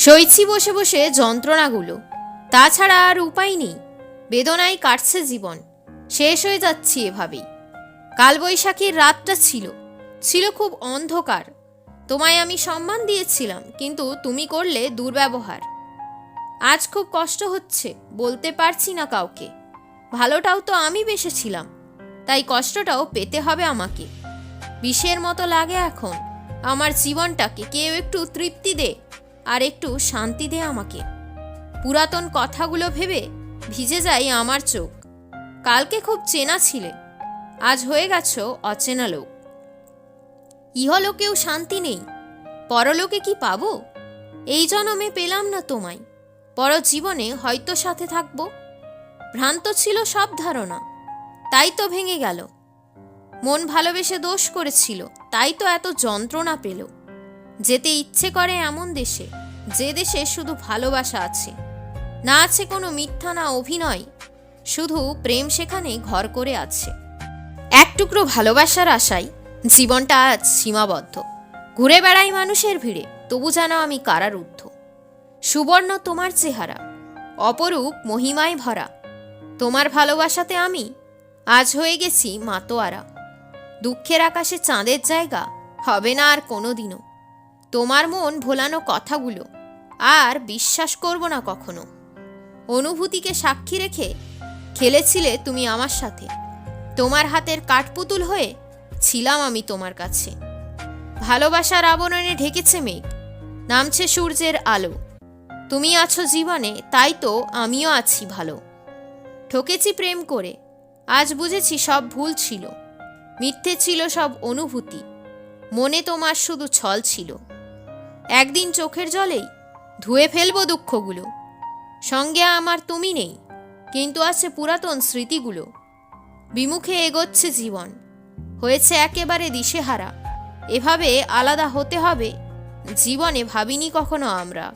সইছি বসে বসে যন্ত্রণাগুলো। তাছাড়া আর উপায় নেই। বেদনায় কাটছে জীবন। শেষ হয়ে যাচ্ছি এভাবেই। কালবৈশাখীর রাতটা ছিল। ছিল খুব অন্ধকার। তোমায় আমি সম্মান দিয়েছিলাম, কিন্তু তুমি করলে দুর্ব্যবহার। আজ খুব কষ্ট হচ্ছে, বলতে পারছি না কাউকে। ভালোটাও তো আমি বেসেছিলাম, তাই কষ্টটাও পেতে হবে আমাকে। বিষের মতো লাগে এখন। আমার জীবনটাকে কেউ একটু তৃপ্তি দে। আর একটু শান্তি দে আমাকে। পুরাতন কথাগুলো ভেবে ভিজে যাই আমার চোখ। কালকে খুব চেনা ছিলে, আজ হয়ে গেছ অচেনা লোক। ইহলোকেও শান্তি নেই, পরলোকে কি পাবো? এই জনমে পেলাম না তোমায় পর জীবনে হয়তো সাথে থাকব। ভ্রান্ত ছিল সব ধারণা, তাই তো ভেঙে গেল। মন ভালোবেসে দোষ করেছিল, তাই তো এত যন্ত্রণা পেল। যেতে ইচ্ছে করে এমন দেশে, যে দেশে শুধু ভালোবাসা আছে। না আছে কোনো মিথ্যা, না অভিনয়, শুধু প্রেম সেখানে ঘর করে আছে। এক টুকরো ভালোবাসার আশায় জীবনটা আজ সীমাবদ্ধ। ঘুরে বেড়াই মানুষের ভিড়ে, তবু যেন আমি কারারুদ্ধ। সুবর্ণ তোমার চেহারা, অপরূপ মহিমায় ভরা। তোমার ভালোবাসাতে আমি আজ হয়ে গেছি মাতোয়ারা। দুঃখের আকাশে চাঁদের জায়গা হবে না আর কোনোদিনও। তোমার মন ভোলানো কথাগুলো আর বিশ্বাস করব না কখনো। অনুভূতিকে সাক্ষী রেখে খেলেছিলে তুমি আমার সাথে। তোমার হাতের কাঠপুতুল হয়ে ছিলাম আমি তোমার কাছে। ভালোবাসার আবরণে ঢেকেছে মেঘ, নামছে সূর্যের আলো। তুমি আছো জীবনে, তাই তো আমিও আছি ভালো। ঠকেছি প্রেম করে, আজ বুঝেছি সব ভুল ছিল। মিথ্যে ছিল সব অনুভূতি, মনে তোমার শুধু ছল ছিল। একদিন চোখের জলেই ধুয়ে ফেলব দুঃখগুলো। সঙ্গে আমার তুমি নেই, কিন্তু আছে পুরাতন স্মৃতিগুলো। বিমুখে এগোচ্ছে জীবন, হয়েছে একেবারে দিশেহারা। এভাবে আলাদা হতে হবে, জীবনে ভাবিনি কখনো আমরা।